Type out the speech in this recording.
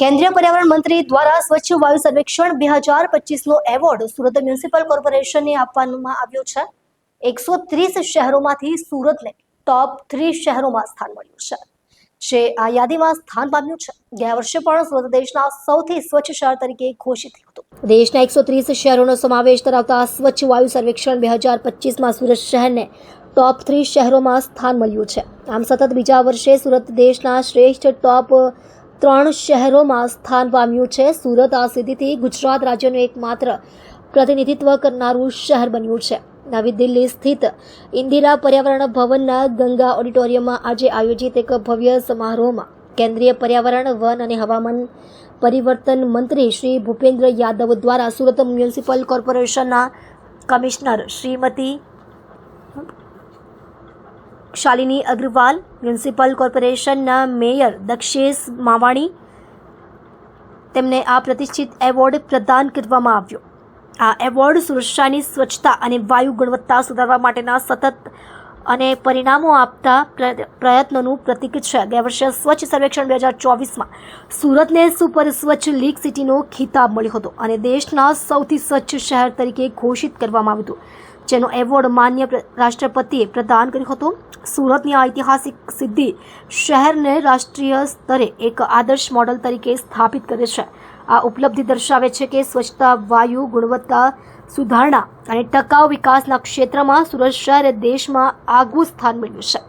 કેન્દ્રીય પર્યાવરણ મંત્રી દ્વારા સ્વચ્છ વાયુ સર્વેક્ષણ બે હજાર પચીસનો એવોર્ડ સુરત મ્યુનિસિપલ કોર્પોરેશનને આપવામાં આવ્યો છે. એકસો ત્રીસ શહેરોમાંથી સુરતને ટોપ થ્રી શહેરોમાં સ્થાન મળ્યું છે. જે આ યાદીમાં સ્થાન પામ્યું છે. ગયા વર્ષે પણ સુરત દેશના સૌથી સ્વચ્છ શહેર તરીકે ઘોષિત થયું હતું. દેશના એકસો ત્રીસ શહેરોનો સમાવેશ ધરાવતા સ્વચ્છ વાયુ સર્વેક્ષણ બે હજાર પચીસમાં સુરત શહેરને ટોપ થ્રી શહેરોમાં સ્થાન મળ્યું છે. આમ સતત બીજા વર્ષે સુરત દેશના શ્રેષ્ઠ ટોપ ત્રણ શહેરોમાં સ્થાન પામ્યું છે. સુરત આ સિદ્ધિથી ગુજરાત રાજ્યનું એકમાત્ર પ્રતિનિધિત્વ કરનારું શહેર બન્યું છે. નવી દિલ્હી સ્થિત ઇન્દિરા પર્યાવરણ ભવનના ગંગા ઓડિટોરિયમમાં આજે આયોજિત એક ભવ્ય સમારોહમાં કેન્દ્રીય પર્યાવરણ, વન અને હવામાન પરિવર્તન મંત્રી શ્રી ભૂપેન્દ્ર યાદવ દ્વારા સુરત મ્યુનિસિપલ કોર્પોરેશનના કમિશનર શ્રીમતી શાલિની અગ્રવાલ, મ્યુનિસિપલ કોર્પોરેશનના મેયર દક્ષેશ માવાણી. તેમને આ પ્રતિષ્ઠિત એવોર્ડ પ્રદાન કરવામાં આવ્યો. આ એવોર્ડ સુરક્ષાની સ્વચ્છતા અને વાયુ ગુણવત્તા સુધારવા માટેના સતત અને પરિણામો આપતા પ્ર- પ્રયત્નોનું પ્રતીક છે. ગયા વર્ષે સ્વચ્છ સર્વેક્ષણ બે હજાર ચોવીસમાં સુરતને સુપર સ્વચ્છ લીગ સિટીનો ખિતાબ મળ્યો હતો અને દેશના સૌથી સ્વચ્છ શહેર તરીકે ઘોષિત કરવામાં આવ્યું હતું. જેનો એવોર્ડ માન્ય રાષ્ટ્રપતિએ પ્રદાન કર્યો હતો. સુરતની આ ઐતિહાસિક સિદ્ધિ શહેરને રાષ્ટ્રીય સ્તરે એક આદર્શ મોડલ તરીકે સ્થાપિત કરે છે. આ ઉપલબ્ધિ દર્શાવે છે કે સ્વચ્છતા, વાયુ, ગુણવત્તા, સુધારણા અને ટકાઉ વિકાસના ક્ષેત્રમાં સુરત શહેરે દેશમાં આગવું સ્થાન મેળવ્યું છે.